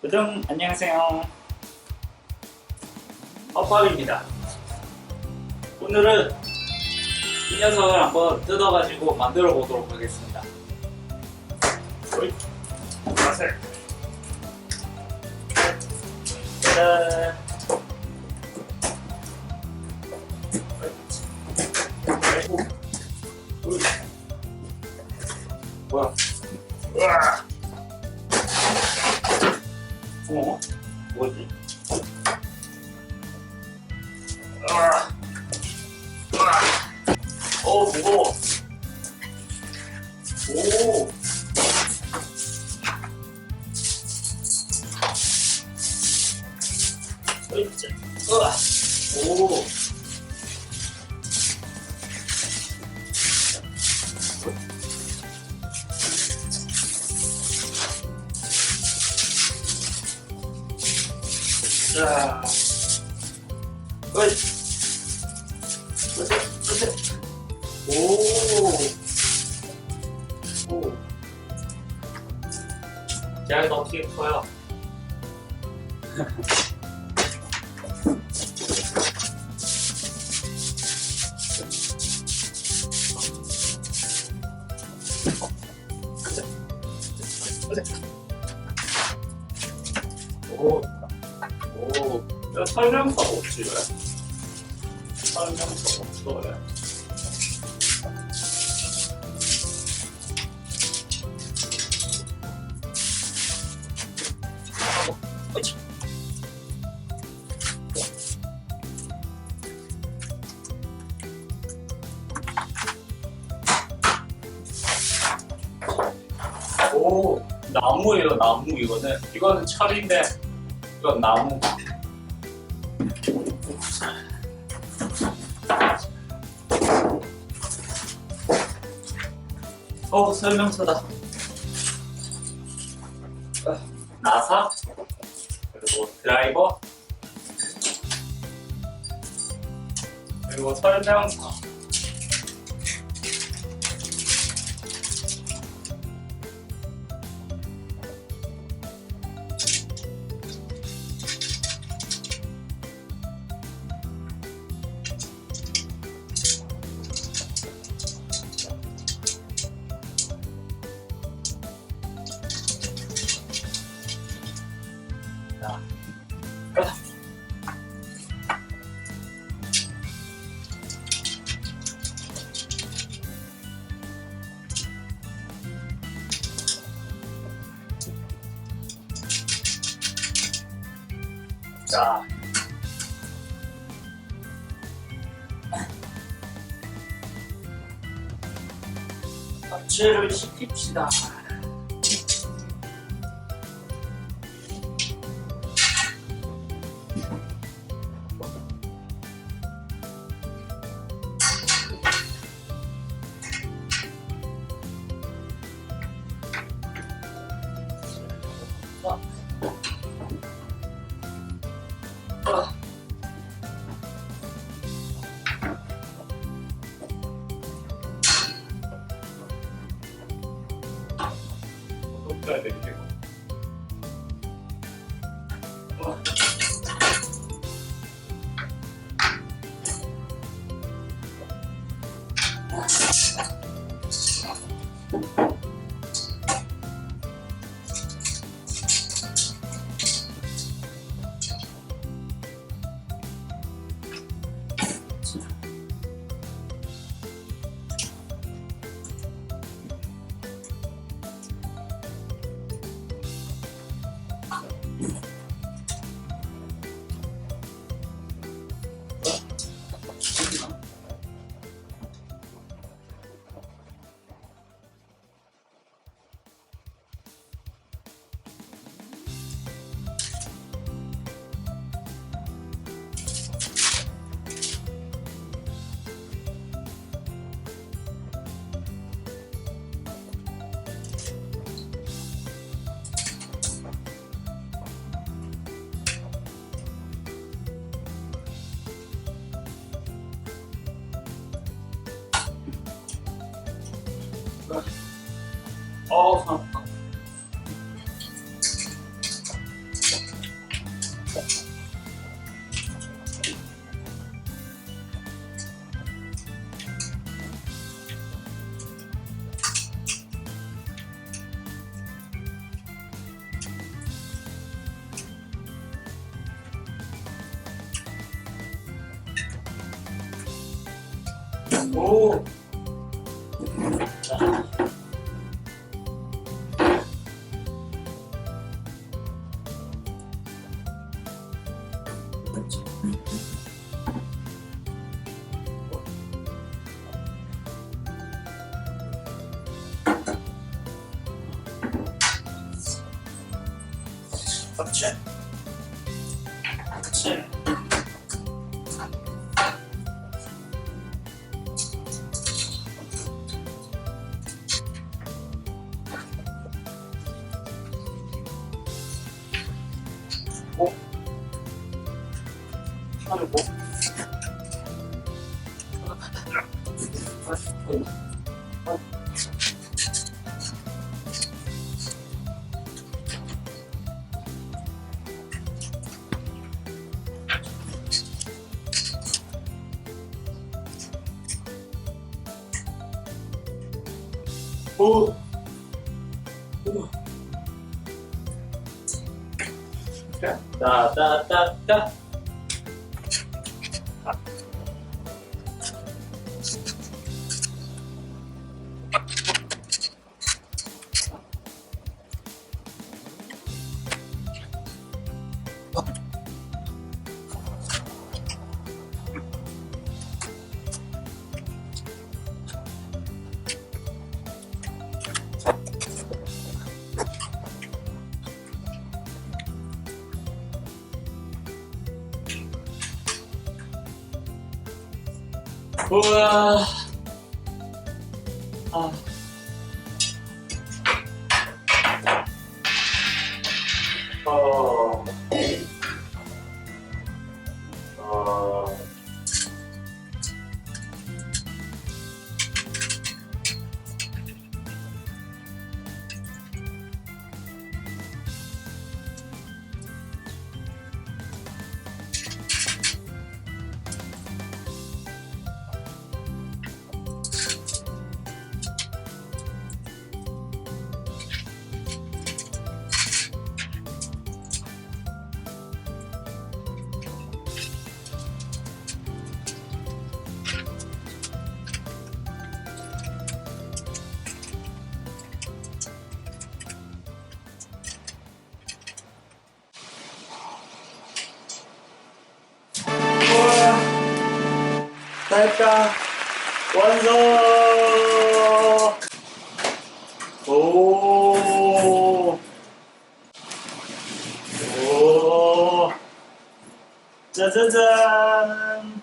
두둥 안녕하세요. 허팝입니다. 오늘은 이 녀석을 한번 뜯어가지고 만들어 보도록 하겠습니다. 어이, 맛을. 짜잔. 뭐지? 어 무거워. 오. 으아. 오. 자. 어이. 오. 오. 제가 더 키가 커요. 오. 오. 야, 설명서 없지 왜? 설명서 없어 왜? 오 나무예요 나무 이거는 이거는 철인데 이건 나무 어 설명서다. 아, 나사? 그리고 드라이버? 그리고 설명서 자. 합체를 시킵시다. 疲れてる結構。 어. 어, 상. 오. 그렇 지. 그렇 오. 오. 따따따따. 우와. 아. 어. 어. 다 했다. 완성! 오. 오. 짜자잔.